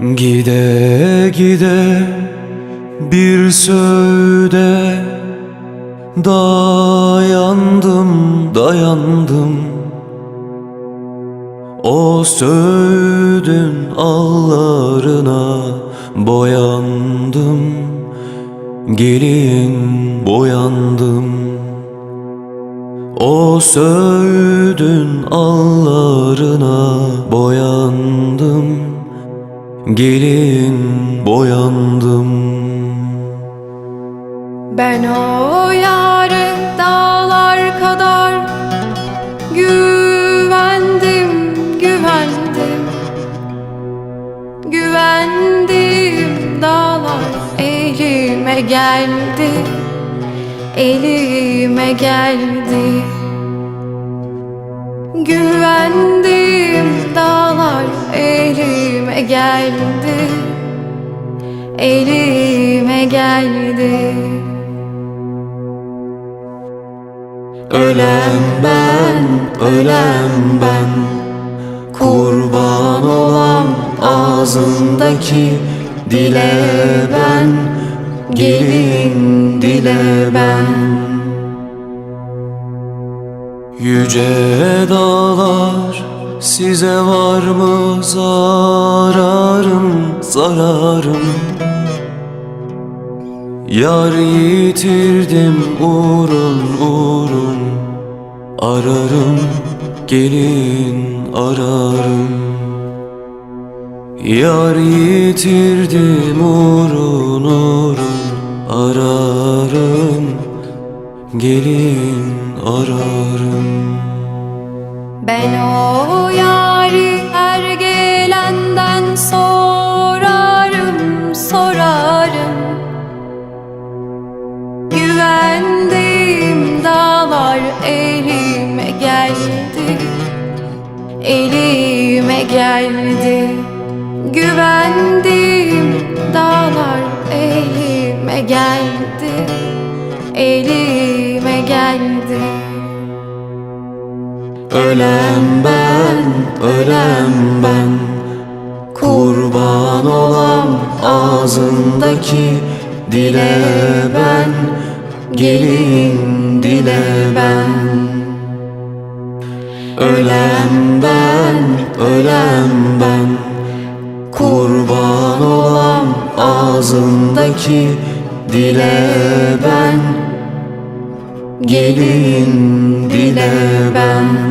Gide gide bir söğüde Dayandım dayandım. O söğüdün allarına boyandım Gelin boyandım. O söğüdün allarına boyandım Gelin boyandım. Ben o yâre dağlar kadar güvendim, güvendim. Güvendim dağlar elime geldi, elime geldi. Güvendim elime geldi. Elime geldi. Ölen ben, ölen ben. Kurban olan ağzındaki dile ben. Gelin dile ben. Yüce dağlar size var mı zararım zararım? Yar yitirdim uğrun uğrun. Ararım gelin ararım. Yar yitirdim uğrun uğrun. Ararım gelin ararım Ben o yari her gelenden sorarım, sorarım. Güvendiğim dağlar elime geldi Elime geldi. Güvendiğim dağlar elime geldi Elime geldi Ölen ben, ölen ben. Kurban olan ağzındaki dile ben. Gelin dile ben. Ölen ben, ölen ben. Kurban olan ağzındaki dile ben. Gelin dile ben